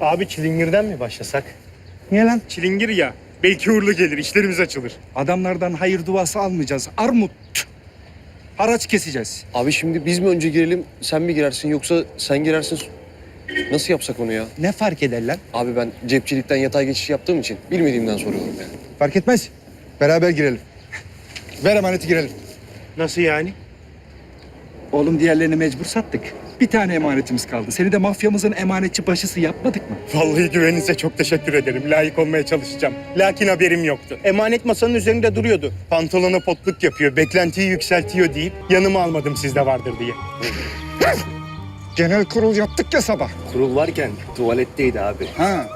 Abi çilingirden mi başlasak? Niye lan? Çilingir ya. Belki uğurlu gelir, işlerimiz açılır. Adamlardan hayır duası almayacağız. Armut. Haraç keseceğiz. Abi şimdi biz mi önce girelim, sen mi girersin yoksa sen girersin? Nasıl yapsak onu ya? Ne fark eder lan? Abi ben cepçilikten yatay geçiş yaptığım için bilmediğimden soruyorum yani. Fark etmez. Beraber girelim. Ver emaneti girelim. Nasıl yani? Oğlum diğerlerini mecbur sattık. Bir tane emanetimiz kaldı. Seni de mafyamızın emanetçi başısı yapmadık mı? Vallahi güveninize çok teşekkür ederim. Layık olmaya çalışacağım. Lakin haberim yoktu. Emanet masanın üzerinde duruyordu. Pantolona potluk yapıyor, beklentiyi yükseltiyor deyip yanıma almadım sizde vardır diye. Genel kurul yaptık ya sabah. Kurul varken tuvaletteydi abi. Ha.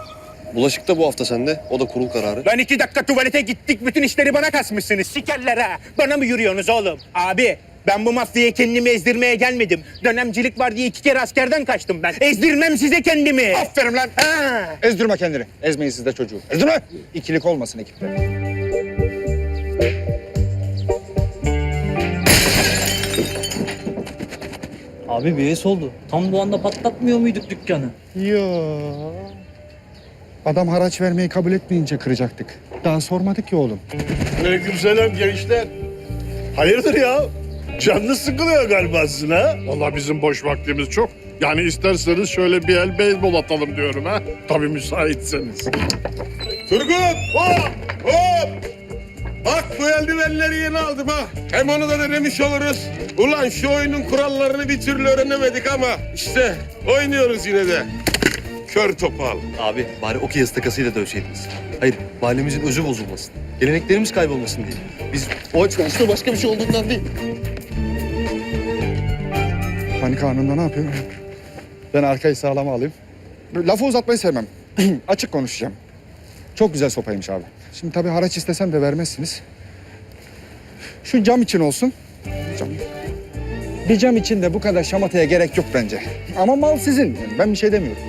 Bulaşık da bu hafta sende. O da kurul kararı. Ben iki dakika tuvalete gittik, bütün işleri bana kasmışsınız. Sikerler ha. Bana mı yürüyorsunuz oğlum? Abi, ben bu mafyaya kendimi ezdirmeye gelmedim. Dönemcilik var diye iki kere askerden kaçtım ben. Ezdirmem size kendimi. Aferin lan. Ha. Ezdirme kendini. Ezmeyin siz de çocuğu. Ezdirme. İkilik olmasın ekipte. Abi bir es oldu. Tam bu anda patlatmıyor muyduk dükkanı? Yo. Adam haraç vermeyi kabul etmeyince kıracaktık. Daha sormadık ki oğlum. Aleykümselam gençler. Hayırdır ya? Canlı sıkılıyor galiba sizin ha? Valla bizim boş vaktimiz çok. Yani isterseniz şöyle bir el beyzbol atalım diyorum ha. Tabii müsaitseniz. Turgut! Hop! Hop! Bak bu eldivenleri yeni aldım ha. Hem onu da denemiş oluruz. Ulan şu oyunun kurallarını bir türlü öğrenemedik ama işte oynuyoruz yine de. Kör topal. Abi bari okey yazı takasıyla dövseydiniz. Hayır, mahallemizin özü bozulmasın. Geleneklerimiz kaybolmasın diye. Biz o açıdan başka bir şey olduğundan değil. Panik anında ne yapıyor? Ben arkayı sağlama alayım. Lafı uzatmayı sevmem. Açık konuşacağım. Çok güzel sopaymış abi. Şimdi tabii haraç istesem de vermezsiniz. Şu cam için olsun. Cam. Bir cam için de bu kadar şamataya gerek yok bence. Ama mal sizin. Yani ben bir şey demiyorum.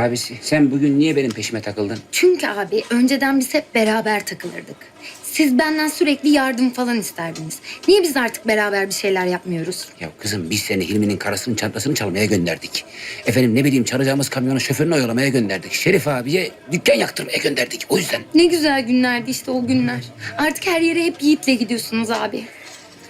Abisi sen bugün niye benim peşime takıldın? Çünkü abi önceden biz hep beraber takılırdık. Siz benden sürekli yardım falan isterdiniz. Niye biz artık beraber bir şeyler yapmıyoruz? Ya kızım biz seni Hilmi'nin karısının çantasını çalmaya gönderdik. Efendim ne bileyim çalacağımız kamyonun şoförünü oyalamaya gönderdik. Şerif abiye dükkan yaktırmaya gönderdik. O yüzden. Ne güzel günlerdi işte o günler. Artık her yere hep Yiğit'le gidiyorsunuz abi.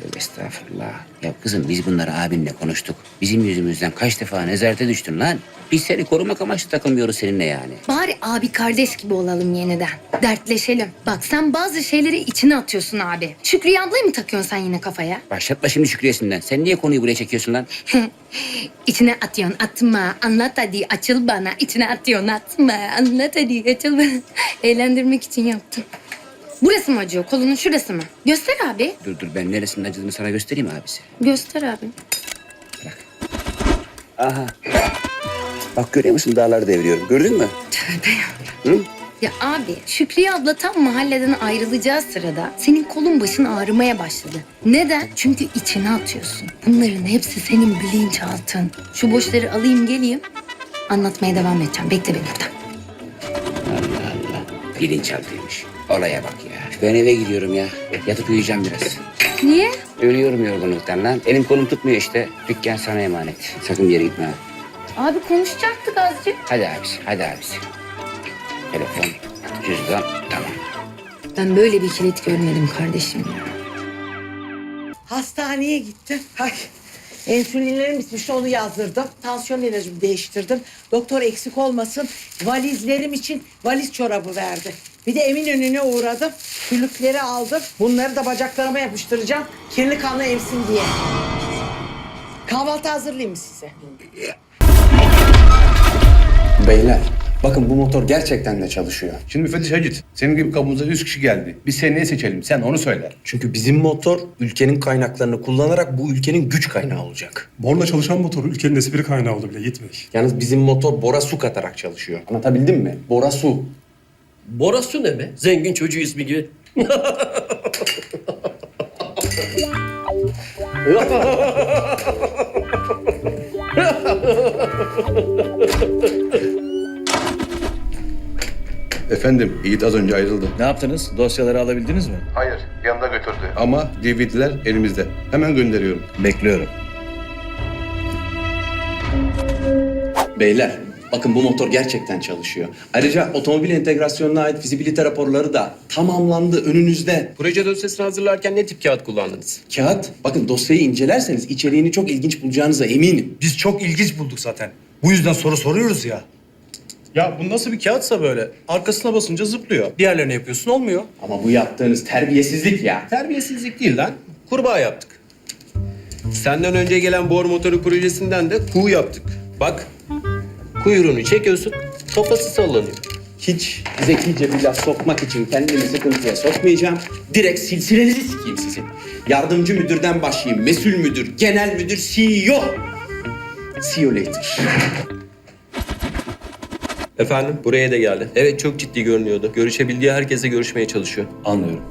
Tövbe estağfurullah. Ya kızım biz bunları abinle konuştuk. Bizim yüzümüzden kaç defa nezarete düştün lan. Biz seni korumak amaçlı takılmıyoruz seninle yani. Bari abi kardeş gibi olalım yeniden. Dertleşelim. Bak sen bazı şeyleri içine atıyorsun abi. Şükriye ablayı mı takıyorsun sen yine kafaya? Başlatma şimdi Şükriyesinden. Sen niye konuyu buraya çekiyorsun lan? İçine atıyorsun atma. Anlat hadi açıl bana. İçine atıyorsun atma. Anlat hadi açıl bana. Eğlendirmek için yaptım. Burası mı acıyor? Kolunun şurası mı? Göster abi. Dur dur ben neresinin acıdığını sana göstereyim abisi. Göster abi. Aha. Bak görüyor musun dağları deviriyorum. Gördün mü? Tövbe ya. Hı? Ya abi Şükriye abla tam mahalleden ayrılacağı sırada senin kolun başın ağrımaya başladı. Neden? Çünkü içine atıyorsun. Bunların hepsi senin bilinçaltın. Şu boşları alayım geleyim. Anlatmaya devam edeceğim. Bekle beni burada. Bilinçaltıymış. Olaya bak ya. Ben eve gidiyorum ya. Yatıp uyuyacağım biraz. Niye? Ölüyorum yorgunluktan lan. Elim kolum tutmuyor işte. Dükkan sana emanet. Sakın bir yere gitme ha. Abi konuşacaktık azıcık. Hadi abisi, hadi abisi. Telefon, cüzdan, tamam. Ben böyle bir kilit görmedim kardeşim ya. Hastaneye gittim. Ay, insülinlerim bitmişti onu yazdırdım. Tansiyon ilacımı değiştirdim. Doktor eksik olmasın valizlerim için valiz çorabı verdi. Bir de Eminönü'ne uğradım. Külükleri aldım. Bunları da bacaklarıma yapıştıracağım. Kirli kanla emsin diye. Kahvaltı hazırlayayım mı size? Beyler bakın bu motor gerçekten de çalışıyor. Şimdi müfettiş Hacit, senin gibi kapımıza 100 kişi geldi. Biz seni ne seçelim? Sen onu söyle. Çünkü bizim motor ülkenin kaynaklarını kullanarak bu ülkenin güç kaynağı olacak. Borla çalışan motor ülkenin espri kaynağı oldu bile Yiğit Bey. Yalnız bizim motor bora su katarak çalışıyor. Anlatabildim mi? Bora su. Bora Su ne be? Zengin çocuğu ismi gibi. Efendim, Yiğit az önce ayrıldı. Ne yaptınız? Dosyaları alabildiniz mi? Hayır, yanında götürdü. Ama DVD'ler elimizde. Hemen gönderiyorum. Bekliyorum. Beyler, bakın bu motor gerçekten çalışıyor. Ayrıca otomobil entegrasyonuna ait fizibilite raporları da tamamlandı önünüzde. Proje dosyasını hazırlarken ne tip kağıt kullandınız? Kağıt, bakın dosyayı incelerseniz içeriğini çok ilginç bulacağınıza eminim. Biz çok ilginç bulduk zaten. Bu yüzden soru soruyoruz ya. Ya bu nasıl bir kağıtsa böyle? Arkasına basınca zıplıyor. Diğerlerini yapıyorsun olmuyor. Ama bu yaptığınız terbiyesizlik ya. Terbiyesizlik değil lan. Kurbağa yaptık. Senden önce gelen bor motoru projesinden de kuğu yaptık. Bak, kuyruğunu çekiyorsun, kafası sallanıyor. Hiç zekice bir laf sokmak için kendimi sıkıntıya sokmayacağım. Direkt silsilenizi sikeyim sizin. Yardımcı müdürden başlayayım. Mesul müdür, genel müdür, CEO. See you later. Efendim, buraya da geldi. Evet, çok ciddi görünüyordu. Görüşebildiği herkese görüşmeye çalışıyor. Anlıyorum.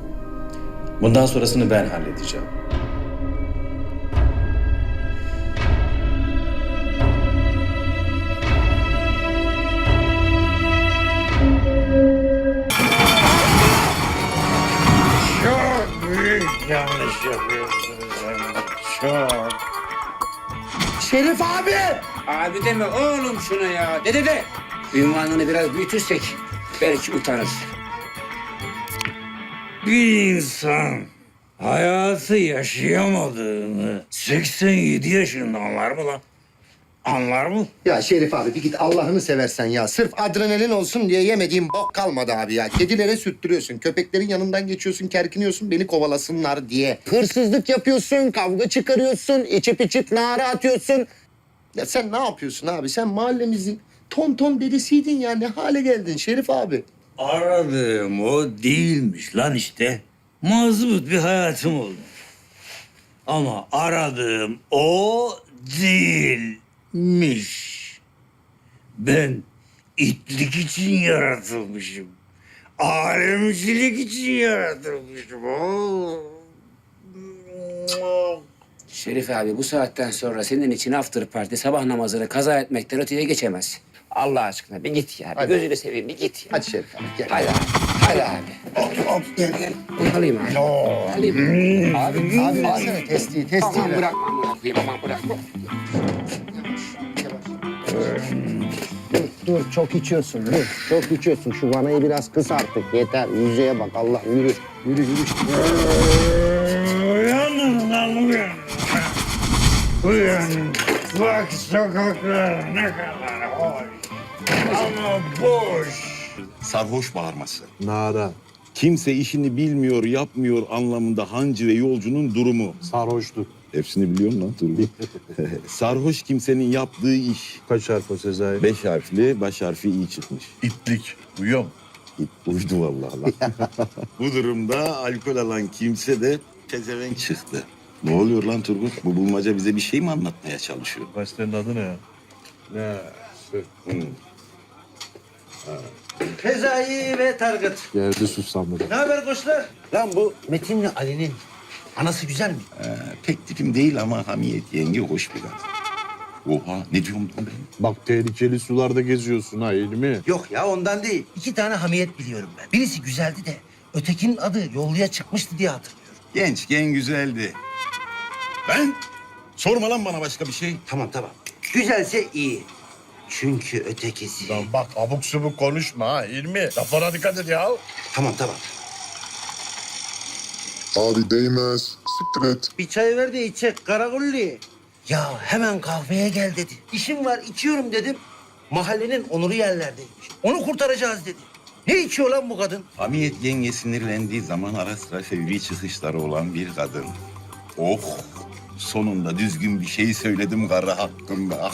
Bundan sonrasını ben halledeceğim. Şerif abi! Abi deme oğlum şuna ya. Dede de. Ünvanını biraz büyütürsek belki utanır. Bir insan hayatı yaşayamadığını 87 yaşında anlar mı lan? Anlar mı? Ya Şerif abi bir git Allah'ını seversen ya. Sırf adrenalin olsun diye yemediğim bok kalmadı abi ya. Kedilere süttürüyorsun. Köpeklerin yanından geçiyorsun, kerkiniyorsun beni kovalasınlar diye. Hırsızlık yapıyorsun, kavga çıkarıyorsun, içip içip nara atıyorsun. Ya sen ne yapıyorsun abi? Sen mahallemizin ton ton dedesiydin ya. Ne hale geldin Şerif abi? Aradığım o değilmiş lan işte. Mazbut bir hayatım oldu. Ama aradığım o değilmiş. Ben itlik için yaratılmışım. Alemcilik için yaratılmışım. Oo. Şerif abi bu saatten sonra senin için after party sabah namazını kaza etmekten öteye geçemez. Allah aşkına bir git ya. Bir Hadi. gözünü seveyim bir git ya. Hadi Şerif abi gel. Hadi abi. Hadi abi. Hop hop gel gel. Bunu alayım abi. Alayım. Abi, abi versene testiyi, testiyi Aman ver. bırakma aman bırakma. Dur, dur çok içiyorsun, dur. Çok içiyorsun. Şu vanayı biraz kıs artık. Yeter, yüzeye bak. Allah yürü. Yürü, yürü. Uyanın lan uyan. Uyan. Bak sokaklar ne kadar hoş. Ama boş. Sarhoş bağırması. Nara. Kimse işini bilmiyor, yapmıyor anlamında hancı ve yolcunun durumu. Sarhoşluk. Hepsini biliyorum lan durumu. Sarhoş kimsenin yaptığı iş. Kaç harf o Sezai? Beş harfli, baş harfi iyi çıkmış. İtlik. Duyuyor musun? İt Uydu vallahi lan. Bu durumda alkol alan kimse de pezevenk çıktı. Ne oluyor lan Turgut? Bu bulmaca bize bir şey mi anlatmaya çalışıyor? Gazetenin adı ne ya? Ne? Hı. Fezai ve Targıt. Geldi susamlı. Ne haber koçlar? Lan bu Metin'le Ali'nin anası güzel mi? Ee, pek tipim değil ama hamiyet yenge hoş bir kız. Oha ne diyorum lan ben? Bak tehlikeli sularda geziyorsun ha mi? Yok ya ondan değil. İki tane hamiyet biliyorum ben. Birisi güzeldi de ötekinin adı yolluya çıkmıştı diye hatırlıyorum. Gençken güzeldi. Ben? Sorma lan bana başka bir şey. Tamam tamam. Güzelse iyi. Çünkü ötekisi... Lan bak abuk subuk konuşma ha İlmi. Laflara dikkat et ya. Tamam tamam. Abi değmez. Siktir et. Bir çay ver de içecek Karagulli. Ya hemen kahveye gel dedi. İşim var içiyorum dedim. Mahallenin onuru yerlerdeymiş. Onu kurtaracağız dedi. Ne içiyor lan bu kadın? Hamiyet yenge sinirlendiği zaman ara sıra fevri çıkışları olan bir kadın. Oh! Sonunda düzgün bir şey söyledim karı hakkında.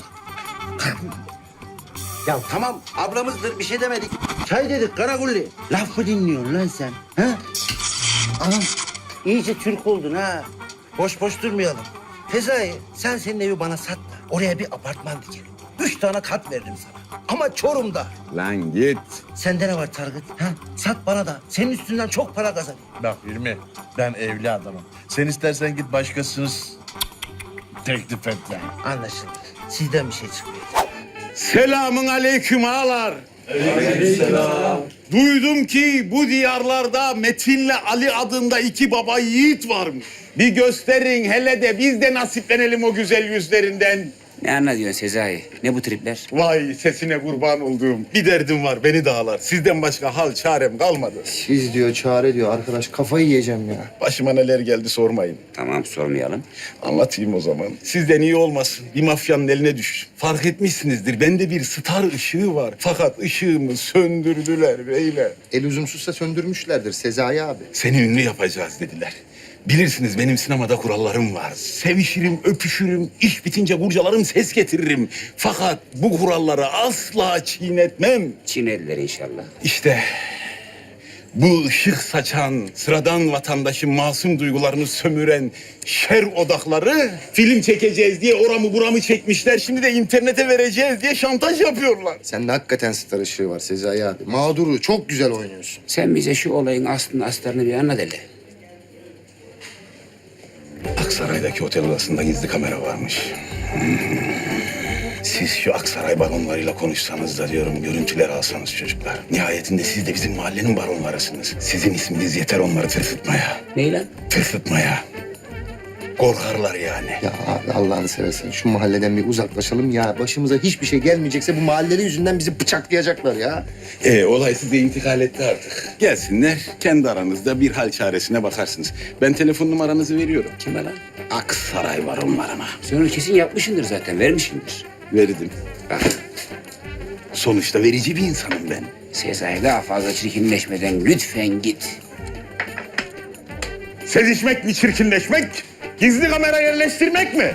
Ya tamam ablamızdır bir şey demedik. Çay dedik Karagulli. Laf mı dinliyorsun lan sen? Ha? Anam iyice Türk oldun ha. Boş boş durmayalım. Fezai sen senin evi bana sat da oraya bir apartman dikelim. Üç tane kat veririm sana. Ama Çorum'da. Lan git. Sende ne var Targıt? Ha? Sat bana da. Senin üstünden çok para kazanayım. Bak İlmi ben evli adamım. Sen istersen git başkasını teklif et yani. Anlaşıldı. Sizden bir şey çıkmıyor. Selamun aleyküm ağalar. Duydum ki bu diyarlarda Metin'le Ali adında iki baba yiğit varmış. Bir gösterin hele de biz de nasiplenelim o güzel yüzlerinden. Ne anlatıyorsun Sezai? Ne bu tripler? Vay sesine kurban olduğum. Bir derdim var beni dağlar. Sizden başka hal çarem kalmadı. Siz diyor çare diyor arkadaş kafayı yiyeceğim ya. Başıma neler geldi sormayın. Tamam sormayalım. Anlatayım o zaman. Sizden iyi olmasın. Bir mafyanın eline düş. Fark etmişsinizdir. Bende bir star ışığı var. Fakat ışığımı söndürdüler beyler. El üzümsüzse söndürmüşlerdir Sezai abi. Seni ünlü yapacağız dediler. Bilirsiniz benim sinemada kurallarım var. Sevişirim, öpüşürüm, iş bitince kurcalarım, ses getiririm. Fakat bu kuralları asla çiğnetmem. Çineliler inşallah. İşte bu ışık saçan, sıradan vatandaşın masum duygularını sömüren şer odakları film çekeceğiz diye oramı buramı çekmişler. Şimdi de internete vereceğiz diye şantaj yapıyorlar. Sende hakikaten star ışığı var Sezai abi. Mağduru çok güzel oynuyorsun. Sen bize şu olayın aslını astarını bir anlat hele. Aksaray'daki otel odasında gizli kamera varmış. Hmm. Siz şu Aksaray baronlarıyla konuşsanız da diyorum görüntüler alsanız çocuklar. Nihayetinde siz de bizim mahallenin baronlarısınız. Sizin isminiz yeter onları tırsıtmaya. Ney lan? Tırsıtmaya. Korkarlar yani. Ya abi Allah'ını seversen şu mahalleden bir uzaklaşalım ya. Başımıza hiçbir şey gelmeyecekse bu mahalleleri yüzünden bizi bıçaklayacaklar ya. Ee, olay size intikal etti artık. Gelsinler, kendi aranızda bir hal çaresine bakarsınız. Ben telefon numaranızı veriyorum. Kime lan? Aksaray baronlarına. Sen onu kesin yapmışsındır zaten, vermişsindir. Verdim. Bak, Sonuçta verici bir insanım ben. Sezai daha fazla çirkinleşmeden lütfen git. Sezişmek mi çirkinleşmek? Gizli kamera yerleştirmek mi?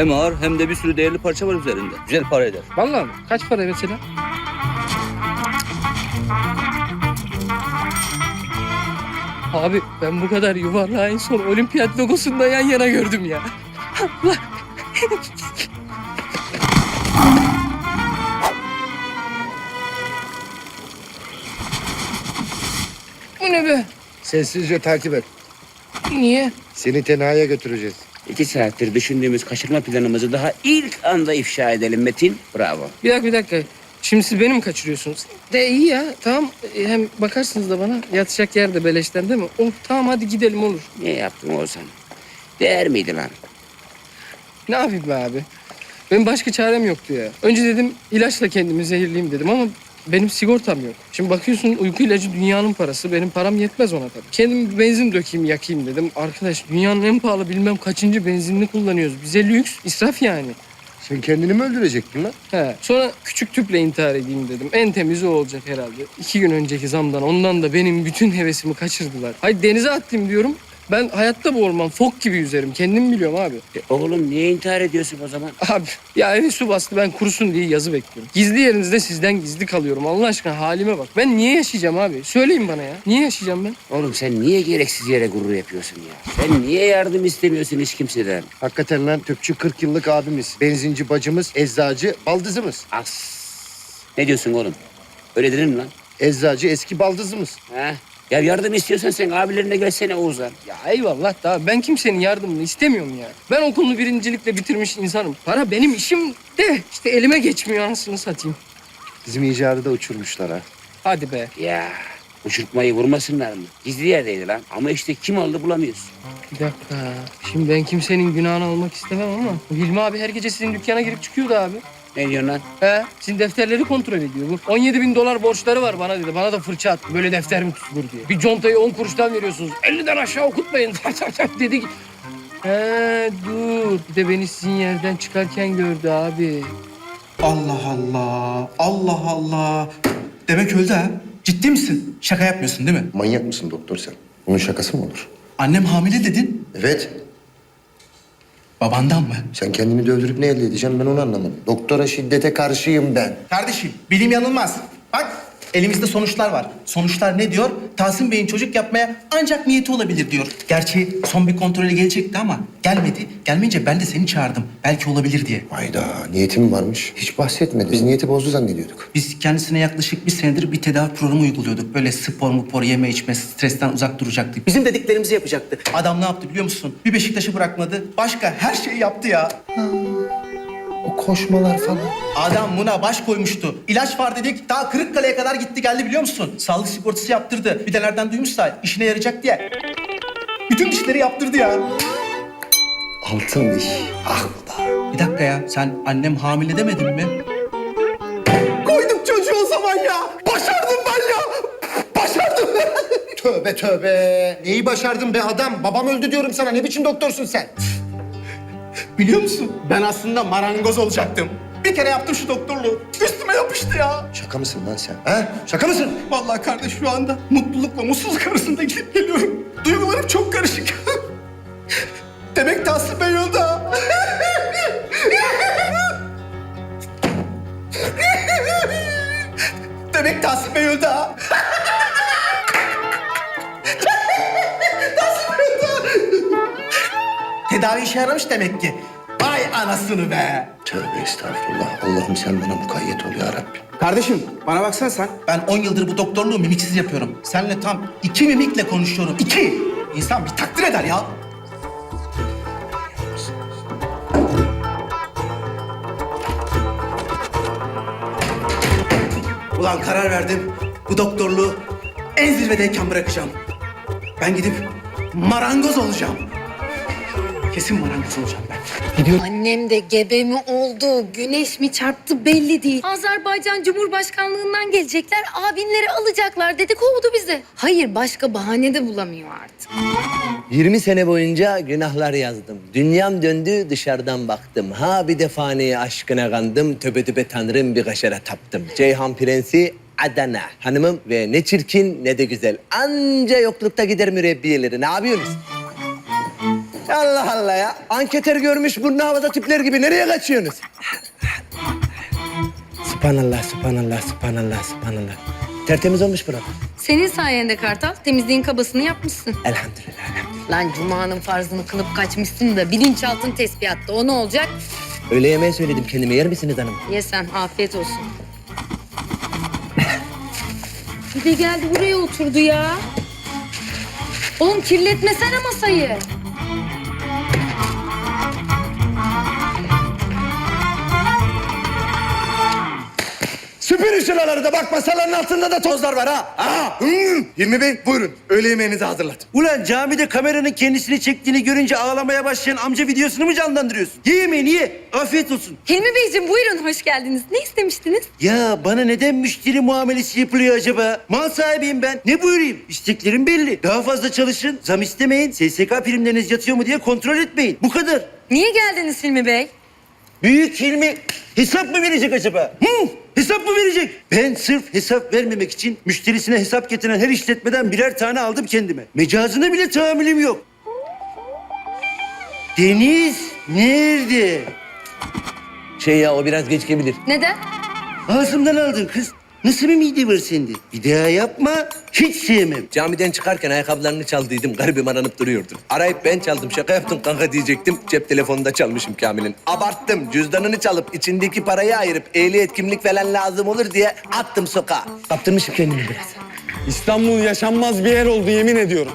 Hem ağır hem de bir sürü değerli parça var üzerinde. Güzel para eder. Vallahi mi? Kaç para mesela? Abi ben bu kadar yuvarlağı en son olimpiyat logosunda yan yana gördüm ya. Allah. Bu ne be? Sessizce takip et. Niye? Seni tenhaya götüreceğiz. İki saattir düşündüğümüz kaçırma planımızı daha ilk anda ifşa edelim Metin. Bravo. Bir dakika bir dakika. Şimdi siz beni mi kaçırıyorsunuz? De iyi ya tamam E, hem bakarsınız da bana yatacak yer de beleşten değil mi? Oh tamam hadi gidelim olur. Ne yaptın Oğuzhan? Değer miydi lan? Ne yapayım be abi? Benim başka çarem yoktu ya. Önce dedim ilaçla kendimi zehirleyeyim dedim ama benim sigortam yok. Şimdi bakıyorsun uyku ilacı dünyanın parası. Benim param yetmez ona tabii. Kendim bir benzin dökeyim yakayım dedim. Arkadaş dünyanın en pahalı bilmem kaçıncı benzinini kullanıyoruz. Bize lüks, israf yani. Sen kendini mi öldürecektin lan? He. Sonra küçük tüple intihar edeyim dedim. En temizi o olacak herhalde. İki gün önceki zamdan ondan da benim bütün hevesimi kaçırdılar. Hayır denize attım diyorum. Ben hayatta boğulmam. Fok gibi yüzerim. Kendim biliyorum abi. E, oğlum niye intihar ediyorsun o zaman? Abi ya evi su bastı ben kurusun diye yazı bekliyorum. Gizli yerinizde sizden gizli kalıyorum. Allah aşkına halime bak. Ben niye yaşayacağım abi? Söyleyin bana ya. Niye yaşayacağım ben? Oğlum sen niye gereksiz yere gurur yapıyorsun ya? Sen niye yardım istemiyorsun hiç kimseden? Hakikaten lan tüpçü 40 yıllık abimiz. Benzinci bacımız, eczacı baldızımız. As. Ne diyorsun oğlum? Öyle denir mi lan? Eczacı eski baldızımız. Ha? Ya yardım istiyorsan sen abilerine gelsene Oğuzhan. Ya eyvallah da ben kimsenin yardımını istemiyorum ya. Ben okulunu birincilikle bitirmiş insanım. Para benim işim de işte elime geçmiyor anasını satayım. Bizim icadı da uçurmuşlar ha. Hadi be. Ya uçurtmayı vurmasınlar mı? Gizli yerdeydi lan. Ama işte kim aldı bulamıyoruz. Bir dakika. Şimdi ben kimsenin günahını almak istemem ama bu Hilmi abi her gece sizin dükkana girip çıkıyordu abi. Ne diyorsun lan? He, sizin defterleri kontrol ediyor bu. 17 bin dolar borçları var bana dedi. Bana da fırça attı. Böyle defter mi tutulur diye. Bir contayı 10 kuruştan veriyorsunuz. 50'den aşağı okutmayın. dedi ki. He dur. Bir de beni sizin yerden çıkarken gördü abi. Allah Allah. Allah Allah. Demek öldü ha. Ciddi misin? Şaka yapmıyorsun değil mi? Manyak mısın doktor sen? Bunun şakası mı olur? Annem hamile dedin. Evet. Babandan mı? Sen kendini de öldürüp ne elde edeceğim ben onu anlamadım. Doktora şiddete karşıyım ben. Kardeşim bilim yanılmaz. Bak Elimizde sonuçlar var. Sonuçlar ne diyor? Tahsin Bey'in çocuk yapmaya ancak niyeti olabilir diyor. Gerçi son bir kontrole gelecekti ama gelmedi. Gelmeyince ben de seni çağırdım. Belki olabilir diye. Hayda niyetim varmış. Hiç bahsetmedi. Biz niyeti bozdu zannediyorduk. Biz kendisine yaklaşık bir senedir bir tedavi programı uyguluyorduk. Böyle spor mupor, yeme içme, stresten uzak duracaktı. Bizim dediklerimizi yapacaktı. Adam ne yaptı biliyor musun? Bir Beşiktaş'ı bırakmadı. Başka her şeyi yaptı ya. O koşmalar falan. Adam buna baş koymuştu. İlaç var dedik. Daha Kırıkkale'ye kadar gitti geldi biliyor musun? Sağlık sigortası yaptırdı. Bir de nereden duymuşsa işine yarayacak diye. Bütün dişleri yaptırdı ya. Altın diş. Ah ulan. Bir dakika ya. Sen annem hamile demedin mi? Koydum çocuğu o zaman ya. Başardım ben ya. Başardım. Tövbe tövbe. Neyi başardın be adam? Babam öldü diyorum sana. Ne biçim doktorsun sen? Biliyor musun? Ben aslında marangoz olacaktım. Bir kere yaptım şu doktorluğu. Üstüme yapıştı ya. Şaka mısın lan sen? Ha? Şaka mısın? Vallahi kardeş şu anda mutlulukla mutsuzluk arasında gidip geliyorum. Duygularım çok karışık. Demek Tahsin Bey ha. Demek Tahsin Bey öldü Tedavi işe yaramış demek ki. Vay anasını be. Tövbe estağfurullah. Allah'ım sen bana mukayyet ol ya Rabbim. Kardeşim bana baksana sen. Ben 10 yıldır bu doktorluğu mimiksiz yapıyorum. Seninle tam iki mimikle konuşuyorum. İki. İnsan bir takdir eder ya. Ulan karar verdim. Bu doktorluğu en zirvedeyken bırakacağım. Ben gidip marangoz olacağım. Kesin marangoz olacağım ben. Annem de gebe mi oldu, güneş mi çarptı belli değil. Azerbaycan Cumhurbaşkanlığından gelecekler, abinleri alacaklar dedi kovdu bizi. Hayır başka bahane de bulamıyor artık. 20 sene boyunca günahlar yazdım. Dünyam döndü dışarıdan baktım. Ha bir defaneye aşkına kandım. Töbe töbe tanrım bir kaşara taptım. Ceyhan Prensi Adana. Hanımım ve ne çirkin ne de güzel. Anca yoklukta gider mürebbiyeleri. Ne yapıyorsunuz? Allah Allah ya. Anketör görmüş burnu havada tipler gibi. Nereye kaçıyorsunuz? Subhanallah, subhanallah, subhanallah, subhanallah. Tertemiz olmuş burada. Senin sayende Kartal temizliğin kabasını yapmışsın. Elhamdülillah, elhamdülillah. Lan Cuma'nın farzını kılıp kaçmışsın da bilinçaltın tespihatta o ne olacak? Öğle yemeği söyledim kendime. Yer misiniz hanım? Ye sen afiyet olsun. Bir de geldi buraya oturdu ya. Oğlum kirletmesene masayı. Süpürün şuraları da bak masaların altında da tozlar var ha. Aa, hmm. Hilmi Bey buyurun. Öğle yemeğinizi hazırladım. Ulan camide kameranın kendisini çektiğini görünce ağlamaya başlayan amca videosunu mu canlandırıyorsun? Ye yemeğini ye. Afiyet olsun. Hilmi Beyciğim buyurun hoş geldiniz. Ne istemiştiniz? Ya bana neden müşteri muamelesi yapılıyor acaba? Mal sahibiyim ben. Ne buyurayım? İsteklerim belli. Daha fazla çalışın, zam istemeyin, SSK primleriniz yatıyor mu diye kontrol etmeyin. Bu kadar. Niye geldiniz Hilmi Bey? Büyük Hilmi hesap mı verecek acaba? Hı? Hesap mı verecek? Ben sırf hesap vermemek için müşterisine hesap getiren her işletmeden birer tane aldım kendime. Mecazına bile tahammülüm yok. Deniz nerede? Şey ya o biraz geç gelebilir. Neden? Ağzımdan aldın kız. Nasıl bir mide var sende? Bir daha yapma. Hiç sevmem. Camiden çıkarken ayakkabılarını çaldıydım. Garibim aranıp duruyordu. Arayıp ben çaldım. Şaka yaptım kanka diyecektim. Cep telefonunda çalmışım Kamil'in. Abarttım. Cüzdanını çalıp içindeki parayı ayırıp ehliyet kimlik falan lazım olur diye attım sokağa. Kaptırmışım kendimi biraz. İstanbul yaşanmaz bir yer oldu yemin ediyorum.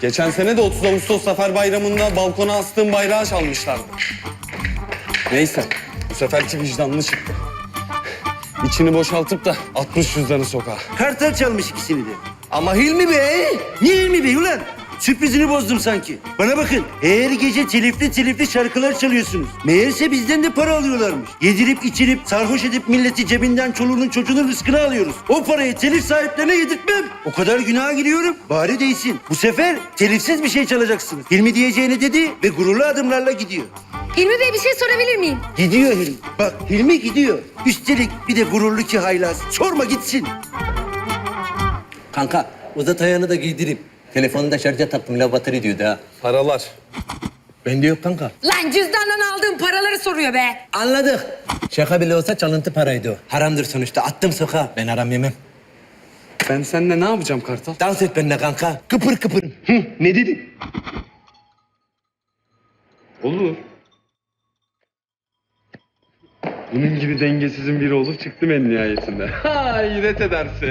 Geçen sene de 30 Ağustos Zafer Bayramı'nda balkona astığım bayrağı çalmışlardı. Neyse, bu seferki vicdanlı çıktı. İçini boşaltıp da atmış cüzdanı sokağa. Kartal çalmış ikisini de. Ama Hilmi Bey. Niye Hilmi Bey ulan? Sürprizini bozdum sanki. Bana bakın. Her gece telifli telifli şarkılar çalıyorsunuz. Meğerse bizden de para alıyorlarmış. Yedirip içirip sarhoş edip milleti cebinden çoluğunun çocuğunun rızkını alıyoruz. O parayı telif sahiplerine yedirtmem. O kadar günaha giriyorum. Bari değsin. Bu sefer telifsiz bir şey çalacaksınız. Hilmi diyeceğini dedi ve gururlu adımlarla gidiyor. Hilmi Bey bir şey sorabilir miyim? Gidiyor Hilmi. Bak Hilmi gidiyor. Üstelik bir de gururlu ki haylaz. Sorma gitsin. Kanka uzat ayağını da giydireyim. Telefonu da şarja taktım. Lavatır diyordu ha. Paralar. Bende yok kanka. Lan cüzdandan aldığım paraları soruyor be. Anladık. Şaka bile olsa çalıntı paraydı o. Haramdır sonuçta. Attım sokağa. Ben haram yemem. Ben seninle ne yapacağım Kartal? Dans et benimle kanka. Kıpır kıpır. Hı, ne dedin? Olur. Bunun gibi dengesizin biri olup çıktım en nihayetinde. Ha, iğret edersin.